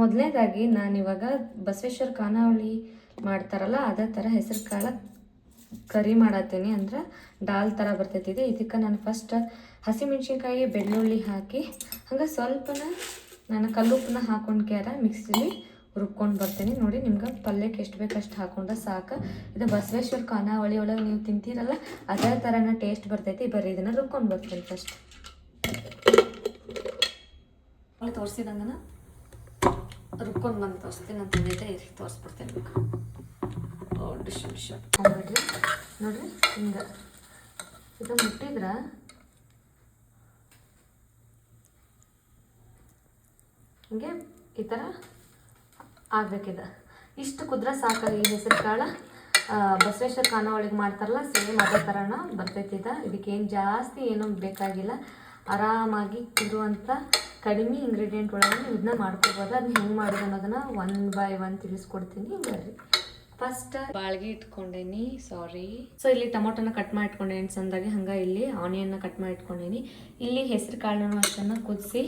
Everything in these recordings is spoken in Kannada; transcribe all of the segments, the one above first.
ಮೊದಲನೇದಾಗಿ ಇವಾಗ ಬಸವೇಶ್ವರ ಖಾನಾವಳಿ ಮಾಡ್ತಾರಲ್ಲ, ಅದೇ ಥರ ಹೆಸರು ಕಾಳ ಕರಿ ಮಾಡತ್ತೀನಿ ಅಂದ್ರೆ ದಾಲ್ ಥರ ಬರ್ತೈತಿದೆ. ಇದಕ್ಕೆ ನಾನು ಫಸ್ಟ್ ಹಸಿಮೆಣ್ಸಿನ್ಕಾಯಿ ಬೆಳ್ಳುಳ್ಳಿ ಹಾಕಿ, ಹಂಗೆ ಸ್ವಲ್ಪನ ನಾನು ಕಲ್ಲುಪ್ಪನ್ನ ಹಾಕೊಂಡು ಕ್ಯಾರ ಮಿಕ್ಸಿಲಿ ರುಬ್ಕೊಂಡು ಬರ್ತೀನಿ. ನೋಡಿ ನಿಮ್ಗೆ ಪಲ್ಯಕ್ಕೆ ಎಷ್ಟು ಬೇಕು ಅಷ್ಟು ಹಾಕೊಂಡ್ರೆ ಸಾಕು. ಇದು ಬಸವೇಶ್ವರ ಖಾನಾವಳಿ ಒಳಗೆ ನೀವು ತಿಂತೀರಲ್ಲ, ಅದೇ ಥರನ ಟೇಸ್ಟ್ ಬರ್ತೈತಿ. ಬರೀ ಇದನ್ನು ರುಬ್ಕೊಂಡು ಬರ್ತೀನಿ ಫಸ್ಟ್ ತೋರಿಸಿದಂಗನ? ರುಬ್ಕೊಂಡು ಬಂದು ತೋರಿಸ್ತೀನಿ ನಾನು ತಂದಿದ್ದೆ ಇರಿ ತೋರಿಸ್ಬಿಡ್ತೇನೆ. ಓ, ಡಿಶ್ ಡಿಶ್. ನೋಡ್ರಿ ನೋಡ್ರಿ, ಹಿಂಗ. ಇದು ಮುಟ್ಟಿದ್ರೆ? ಹಿಂಗೆ ಈ ಥರ ಆಗ್ಬೇಕಿದ. ಇಷ್ಟು ಕುದ್ರೆ ಸಾಕು ಈ ಹೆಸರು ಕಾಳ. ಬಸವೇಶ್ವರ ಖಾನಾವಳಿಗೆ ಮಾಡ್ತಾರಲ್ಲ ಸೇಮ್ ಅದೇ ಥರನ ಬರ್ತೈತಿ ಇದು. ಇದಕ್ಕೇನು ಜಾಸ್ತಿ ಏನೂ ಬೇಕಾಗಿಲ್ಲ. ಆರಾಮಾಗಿ ಇರುವಂಥ ಕಡಿಮೆ ಇಂಗ್ರೀಡಿಯೆಂಟ್ ಒಳಗೆ ಇದನ್ನ ಮಾಡ್ಕೋಬೋದು. ಅದನ್ನ ಹೆಂಗೆ ಮಾಡೋದು ಅನ್ನೋದನ್ನ ಒನ್ ಬೈ ಒನ್ ತಿಳಿಸ್ಕೊಡ್ತೀನಿ. ಬರ್ರಿ. ಫಸ್ಟ್ ಬಾಳ್ಗೆ ಇಟ್ಕೊಂಡೇನಿ. ಸಾರಿ ಸೊ ಇಲ್ಲಿ ಟೊಮೊಟೊನ ಕಟ್ ಮಾಡಿ ಇಟ್ಕೊಂಡೇನಿ ಚಂದಾಗಿ ಹಂಗೆ ಇಲ್ಲಿ ಆನಿಯನ್ನ ಕಟ್ ಮಾಡಿ ಇಟ್ಕೊಂಡೇನಿ ಇಲ್ಲಿ ಹೆಸರು ಕಾಳನ್ನು ಅಷ್ಟನ್ನು ಕುದಿಸಿ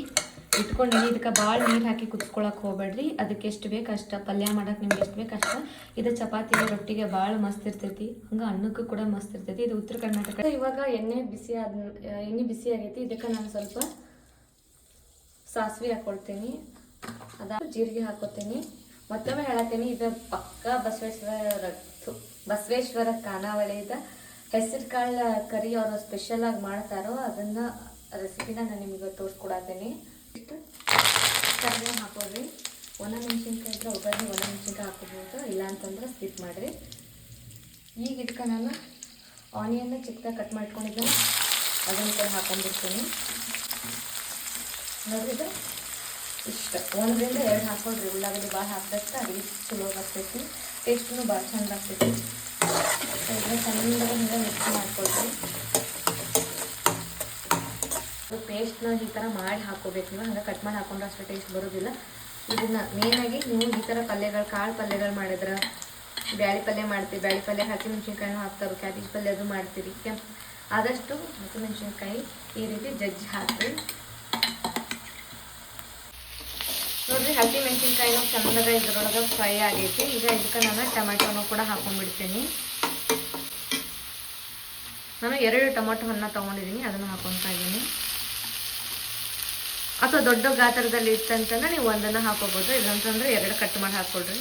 ಇಟ್ಕೊಂಡೇನಿ ಇದಕ್ಕೆ ಭಾಳ ನೀರು ಹಾಕಿ ಕುದ್ಕೊಳಕ್ಕೆ ಹೋಗ್ಬೇಡ್ರಿ. ಅದಕ್ಕೆ ಎಷ್ಟು ಬೇಕು ಅಷ್ಟು, ಪಲ್ಯ ಮಾಡಕ್ಕೆ ನಿಮ್ಗೆ ಎಷ್ಟು ಬೇಕು ಅಷ್ಟು. ಇದು ಚಪಾತಿ ರೊಟ್ಟಿಗೆ ಭಾಳ ಮಸ್ತ್ ಇರ್ತೈತಿ. ಹಂಗೆ ಅನ್ನಕ್ಕೂ ಕೂಡ ಮಸ್ತ್ ಇರ್ತೈತಿ. ಇದು ಉತ್ತರ ಕರ್ನಾಟಕ. ಇವಾಗ ಎಣ್ಣೆ ಬಿಸಿ ಆದ, ಎಣ್ಣೆ ಬಿಸಿ ಆಗೈತಿ. ಇದಕ್ಕೆ ನಾನು ಸ್ವಲ್ಪ ಸಾಸಿವೆ ಹಾಕ್ಕೊಳ್ತೀನಿ ಅದ ಜೀರಿಗೆ ಹಾಕೋತೀನಿ. ಮತ್ತೊಮ್ಮೆ ಹೇಳತ್ತೀನಿ ಇದು ಪಕ್ಕ ಬಸವೇಶ್ವರ ಬಸವೇಶ್ವರ ಬಸವೇಶ್ವರ ಖಾನಾವಳಿದ ಹೆಸರು ಕಾಳು ಕರಿ ಅವರು ಸ್ಪೆಷಲ್ ಆಗಿ ಮಾಡ್ತಾರೋ ಅದನ್ನು ರೆಸಿಪಿನ ನಾನು ನಿಮಗೆ ತೋರಿಸ್ಕೊಡತ್ತೀನಿ ಕರಿಬೇವು ಹಾಕೋರಿ ಒಣ ಮೆಣಸಿನ್ಕಾಯಿ ಇದ್ರೆ ಒಗ್ಗರಣೆ ಒಣ ಮೆಣಸಿನ್ಕಾಯಿ ಇಲ್ಲ ಅಂತಂದ್ರೆ ಸ್ಕಿಪ್ ಮಾಡಿರಿ. ಈಗ ಇದಕ್ಕೆ ನಾನು ಆನಿಯನ್ನ ಚಿಕ್ಕದಾಗಿ ಕಟ್ ಮಾಡ್ಕೊಂಡಿದ್ದೆ ಅದನ್ನ ಕೂಡ ಹಾಕೊಂಡಿರ್ತೀನಿ ನೋಡ್ರಿ ಇದು ಇಷ್ಟ. ಒಂದರಿಂದ ಎರಡು ಹಾಕೊಳ್ರಿ. ಉಳ್ಳಾಗಡ್ಡಿ ಭಾಳ ಹಾಕಿದಷ್ಟು ಅಡುಗೆ ಚಲೋ ಬರ್ತೈತಿ. ಟೇಸ್ಟೂ ಭಾಳ ಚೆಂದ ಆಗ್ತೈತಿ. ಚೆನ್ನಾಗಿ ಮಿಕ್ಸ್ ಮಾಡ್ಕೊಳ್ರಿ. ಪೇಸ್ಟ್ನ ಈ ಥರ ಮಾಡಿ ಹಾಕೋಬೇಕು ನೀವು ಹಂಗೆ ಕಟ್ ಮಾಡಿ ಹಾಕೊಂಡ್ರೆ ಅಷ್ಟು ಟೇಸ್ಟ್ ಬರೋದಿಲ್ಲ. ಇದನ್ನ ಮೇನಾಗಿ ನೀವು ಈ ಥರ ಪಲ್ಯಗಳು, ಕಾಳು ಪಲ್ಯಗಳು ಮಾಡಿದ್ರೆ, ಬ್ಯಾಳಿ ಪಲ್ಯ ಮಾಡ್ತೀವಿ ಬ್ಯಾಳಿ ಪಲ್ಯ ಹಸಿಮೆಣ್ಸಿನ್ಕಾಯಿನೂ ಹಾಕ್ತಾರೆ ಕ್ಯಾಬೇಜ್ ಪಲ್ಯ ಅದು ಮಾಡ್ತೀರಿ. ಆದಷ್ಟು ಹಸಿಮೆಣ್ಸಿನ್ಕಾಯಿ ಈ ರೀತಿ ಜಜ್ಜಿ ಹಾಕ್ರಿ. ನೋಡ್ರಿ ಹಸಿ ಮೆಣಸಿನ್ಕಾಯಿನೂ ಚಂದಾಗ ಇದ್ರೊಳಗೆ ಫ್ರೈ ಆಗೈತಿ. ಈಗ ಇದಕ್ಕೆ ನಾನು ಟೊಮೆಟೊನು ಕೂಡ ಹಾಕೊಂಡ್ಬಿಡ್ತೀನಿ. ನಾನು ಎರಡು ಟೊಮೆಟೊ ಹಣ್ಣ ತೊಗೊಂಡಿದ್ದೀನಿ ಅದನ್ನು ಹಾಕೊತಾ ಇದ್ದೀನಿ. ಅಥವಾ ದೊಡ್ಡ ಗಾತ್ರದಲ್ಲಿ ಇತ್ತಂತಂದ್ರೆ ನೀವು ಒಂದನ್ನು ಹಾಕೋಬೋದು. ಇಲ್ಲಂತಂದ್ರೆ ಎರಡು ಕಟ್ ಮಾಡಿ ಹಾಕ್ಕೊಳ್ರಿ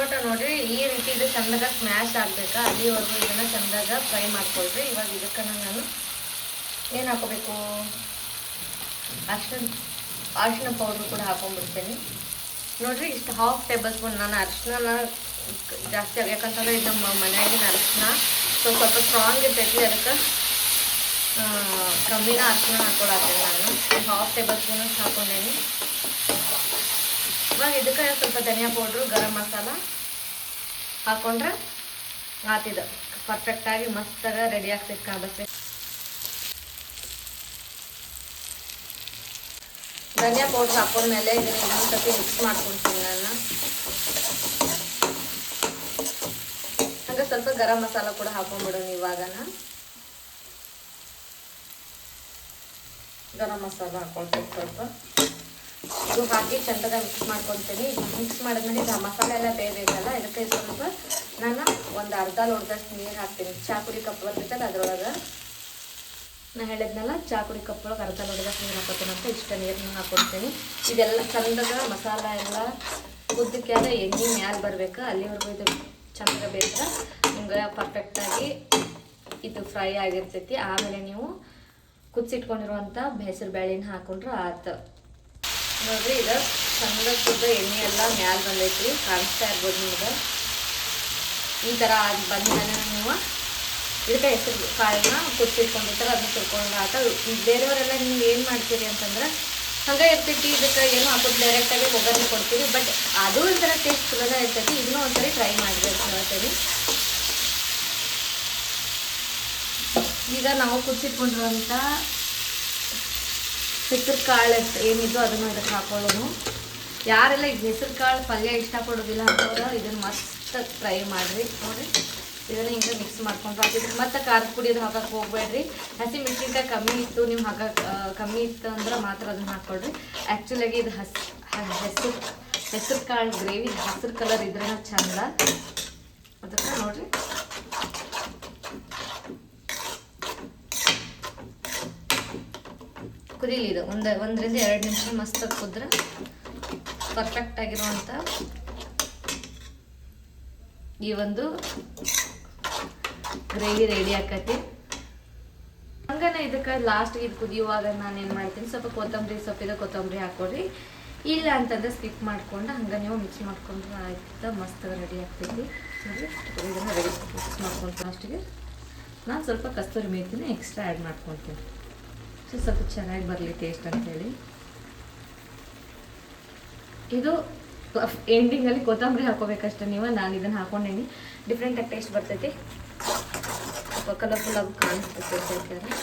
ಟೊಮೊಟೊ ನೋಡ್ರಿ, ಈ ರೀತಿ ಇದು ಚಂದಾಗ ಸ್ಮ್ಯಾಶ್ ಆಗಬೇಕಾ? ಅಲ್ಲಿವರೆಗೂ ಇದನ್ನು ಚಂದಾಗ ಫ್ರೈ ಮಾಡ್ಕೊಳ್ರಿ. ಇವಾಗ ಇದಕ್ಕೆ ನಾನು ಏನು ಹಾಕೋಬೇಕು? ಅರ್ಶಿನ ಅರ್ಶಿನ ಪೌಡ್ರ್ ಕೂಡ ಹಾಕೊಂಡ್ಬಿಡ್ತೇನೆ. ನೋಡ್ರಿ, ಇಷ್ಟು ಹಾಫ್ ಟೇಬಲ್ ಸ್ಪೂನ್ ನಾನು ಅರ್ಶಿನ ಜಾಸ್ತಿ ಯಾಕಂತಂದ್ರೆ ಇದು ಮನೆಯಾಗಿನ ಅರ್ಶಿನ ಸೊ ಸ್ವಲ್ಪ ಸ್ಟ್ರಾಂಗ್ ಇರ್ತೈತಿ. ಅದಕ್ಕೆ ಕಮ್ಮಿನ ಅರ್ಶಿನ ಹಾಕೊಳತ್ತೇನೆ ನಾನು. ಹಾಫ್ ಟೇಬಲ್ ಸ್ಪೂನ್ ಹಾಕೊಂಡೇನಿ. ಇವಾಗ ಇದಕ್ಕೆ ಸ್ವಲ್ಪ ಧನಿಯಾ ಪೌಡ್ರು, ಗರಂ ಮಸಾಲ ಹಾಕೊಂಡ್ರೆ ಆತಿದ. ಪರ್ಫೆಕ್ಟಾಗಿ ಮಸ್ತಾಗ ರೆಡಿ ಆಗ್ತೈತೆ ಕಾಬತ್ತೆ ಧನಿಯಾ ಪೌಡ್ರ್ ಹಾಕೊಂಡ್ಮೇಲೆ ಇದನ್ನ ಇನ್ನೊಂದು ಸತಿ ಮಿಕ್ಸ್ ಮಾಡ್ಕೊಳ್ತೀನಿ ನಾನು. ಹಾಗೆ ಸ್ವಲ್ಪ ಗರಂ ಮಸಾಲ ಕೂಡ ಹಾಕೊಂಡ್ಬಿಡೋಣ ಇವಾಗನ. ಗರಂ ಮಸಾಲ ಹಾಕೊಳ್ತೀನಿ ಸ್ವಲ್ಪ. ಇದು ಹಾಕಿ ಚಂದದ ಮಿಕ್ಸ್ ಮಾಡ್ಕೊತೀನಿ ಮಿಕ್ಸ್ ಮಾಡಿದ್ಮೇಲೆ ಇದು ಮಸಾಲೆ ಎಲ್ಲ ಬೇಯಬೇಕಲ್ಲ, ಇದಕ್ಕೆ ಸ್ವಲ್ಪ ನಾನು ಒಂದು ಅರ್ಧ ಲೋಟದಷ್ಟು ನೀರು ಹಾಕ್ತೀನಿ. ಚಾಕುಡಿ ಕಪ್ ಬರ್ತೈತಲ್ಲ ಅದ್ರೊಳಗೆ. ನಾನು ಹೇಳಿದ್ನಲ್ಲ, ಚಾ ಕಪ್ಪೊಳಗೆ ಅರ್ಧ ಲೋಟದಷ್ಟು ನೀರು ಹಾಕೋತೀನಿ ಅಂತ ಇಷ್ಟ ನೀರನ್ನ ಹಾಕೊತೀನಿ ಇದೆಲ್ಲ ಚಂದದ ಮಸಾಲ ಎಲ್ಲ ಉದ್ದಕ್ಕೆ ಅದ ಎಣ್ಣೆ ಮ್ಯಾಲ ಬರಬೇಕು. ಅಲ್ಲಿವರೆಗೂ ಇದು ಚಂದ ಬೇಕು ನಿಮ್ಗೆ ಪರ್ಫೆಕ್ಟಾಗಿ ಇದು ಫ್ರೈ ಆಗಿರ್ತೈತಿ. ಆಮೇಲೆ ನೀವು ಕುದಿಸಿಟ್ಕೊಂಡಿರುವಂಥ ಹೆಸರು ಬೇಳೆನ ಹಾಕೊಂಡ್ರೆ ಆತು. ನೋಡ್ರಿ, ಇದು ಚಂದ ಕುದ್ದ ಎಣ್ಣೆ ಎಲ್ಲ ಮ್ಯಾಲ ಬಂದೈತಿ ಕಾಣಿಸ್ತಾ ಇರ್ಬೋದು ನಿಮ್ಗೆ ಈ ಥರ ಆಗಿ ಬಂದ್ಮೇಲೆ ನೀವು ಇದಕ್ಕೆ ಹೆಸರು ಕಾಳನ್ನ ಕುದಿಸಿಟ್ಕೊಂಡಿರ್ತಾರೆ ಅದನ್ನ ತಿಳ್ಕೊಂಡು ಆತ ಬೇರೆಯವರೆಲ್ಲ ನೀವು ಏನು ಮಾಡ್ತೀರಿ ಅಂತಂದ್ರೆ, ಹಂಗೆ ಇರ್ತೈತಿ, ಇದಕ್ಕೆ ಏನು ಹಾಕೋದು ಡೈರೆಕ್ಟಾಗಿ ಒಗ್ಗರಣೆ ಕೊಡ್ತೀವಿ. ಬಟ್ ಅದು ಒಂಥರ ಟೇಸ್ಟ್ ಚಲೋ ಇರ್ತೈತಿ, ಇದನ್ನೂ ಒಂದ್ಸರಿ ಟ್ರೈ ಮಾಡ್ಬೇಕು ಹೇಳ್ತೀನಿ. ಈಗ ನಾವು ಕುದಿಸಿಟ್ಕೊಂಡಿರುವಂಥ ಹೆಸರು ಕಾಳು ಏನಿದ್ದು ಅದನ್ನು ಅದಕ್ಕೆ ಹಾಕೊಳ್ಳೋನು ಯಾರೆಲ್ಲ ಈಗ ಹೆಸರು ಕಾಳು ಪಲ್ಯ ಇಷ್ಟಪಡೋದಿಲ್ಲ ಅಂತವ್ರು ಇದನ್ನು ಮಸ್ತ್ ಫ್ರೈ ಮಾಡಿರಿ. ನೋಡಿ, ಇದನ್ನ ಹಿಂಗೆ ಮಿಕ್ಸ್ ಮಾಡ್ಕೊಂಡು ಹಾಕಿದ್ರೆ ಮತ್ತೆ ಖಾರದ ಪುಡಿ ಅದು ಹಾಕಕ್ಕೆ ಹೋಗ್ಬೇಡ್ರಿ. ಹಸಿ ಮೆಣಸಿನ್ಕಾಯಿ ಕಮ್ಮಿ ಇತ್ತು, ನೀವು ಹಾಕಕ್ಕೆ ಕಮ್ಮಿ ಇತ್ತು ಅಂದ್ರೆ ಮಾತ್ರ ಅದನ್ನ ಹಾಕ್ಕೊಳ್ರಿ ಆ್ಯಕ್ಚುಲಾಗಿ ಇದು ಹಸ್ ಹೆಸರು ಹೆಸರು ಕಾಳು ಗ್ರೇವಿ, ಹಸಿರು ಕಲರ್ ಇದ್ರೆ ಚಂದ. ಅದಕ್ಕೆ ನೋಡ್ರಿ. ಕುದೀಲಿ ಇದು. ಒಂದು, ಒಂದರಿಂದ ಎರಡು ನಿಮಿಷ ಮಸ್ತ್ ಕುದ್ರೆ. ಪರ್ಫೆಕ್ಟ್ ಆಗಿರುವಂಥ ಈ ಒಂದು ಗ್ರೇವಿ ರೆಡಿ ಆಕತಿ. ಹಂಗನ ಇದಕ್ಕೆ ಲಾಸ್ಟ್ ಇದು ಕುದಿಯುವಾಗ ನಾನು ಏನು ಮಾಡ್ತೀನಿ, ಸ್ವಲ್ಪ ಕೊತ್ತಂಬರಿ ಸೊಪ್ಪಿದ ಕೊತ್ತಂಬರಿ ಹಾಕೊಳ್ರಿ ಇಲ್ಲ ಅಂತಂದ್ರೆ ಸ್ಕಿಪ್ ಮಾಡ್ಕೊಂಡು ಹಂಗೆ ನೀವು ಮಿಕ್ಸ್ ಮಾಡ್ಕೊಂಡ್ರೆ ಆಯ್ತು, ಮಸ್ತ್ ರೆಡಿ ಆಗ್ತೈತಿ. ಇದನ್ನು ರೆಡಿ ಮಿಕ್ಸ್ ಅಷ್ಟಿಗೆ. ನಾನು ಸ್ವಲ್ಪ ಕಸ್ತೂರಿ ಮೇತಿನ ಎಕ್ಸ್ಟ್ರಾ ಆ್ಯಡ್ ಮಾಡ್ಕೊತೀನಿ. ಸೊ ಸ್ವಲ್ಪ ಚೆನ್ನಾಗಿ ಬರಲಿ ಟೇಸ್ಟ್ ಅಂತೇಳಿ ಇದು ಎಂಡಿಂಗಲ್ಲಿ ಕೊತ್ತಂಬರಿ ಹಾಕೋಬೇಕಷ್ಟೆ ನೀವು, ನಾನು ಇದನ್ನು ಹಾಕೊಂಡೇನಿ. ಡಿಫ್ರೆಂಟಾಗಿ ಟೇಸ್ಟ್ ಬರ್ತೈತಿ. ಸ್ವಲ್ಪ ಕಲರ್ಫುಲ್ ಆಗಿ ಕಾಣಿಸ್ತೈತೆ ಯಾಕಂದ್ರೆ